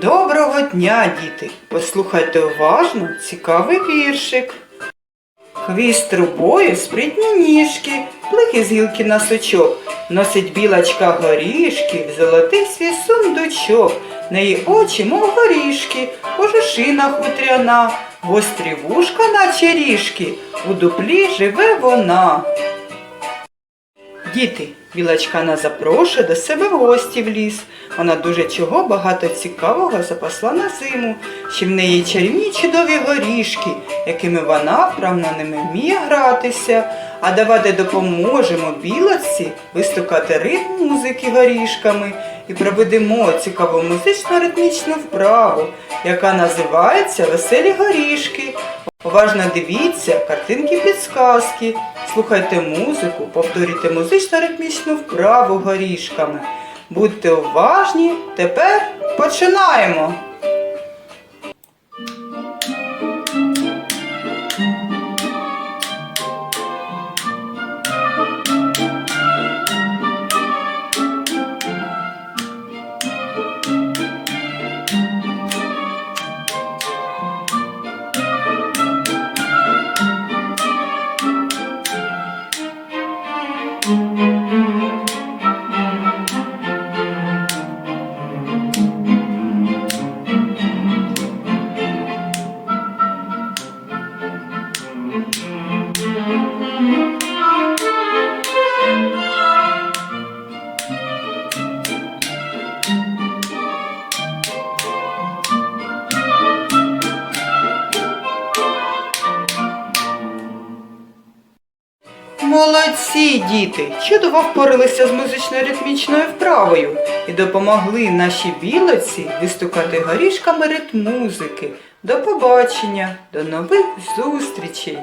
Доброго дня, діти! Послухайте уважно цікавий віршик. Хвіст трубою, спритні ніжки, плики з гілки на сучок. Носить білочка горішки, в золотий свій сундучок. Неї очі, мов горішки, кожушина хутряна, гострі вушка, наче ріжки, у дуплі живе вона. Діти, білочка нас запрошує до себе в гості в ліс. Вона дуже чого багато цікавого запасла на зиму. Ще в неї чарівні чудові горішки, якими вона вправно ними вміє гратися. А давайте допоможемо білочці вистукати ритм музики горішками і проведемо цікаву музично-ритмічну вправу, яка називається Веселі горішки. Уважно дивіться картинки підсказки, слухайте музику, повторюйте музично-ритмічну вправу горішками. Будьте уважні, тепер починаємо. thank mm -hmm. you Молодці, діти! Чудово впоралися з музично-ритмічною вправою і допомогли нашій білоці вистукати горішками ритм музики. До побачення, до нових зустрічей!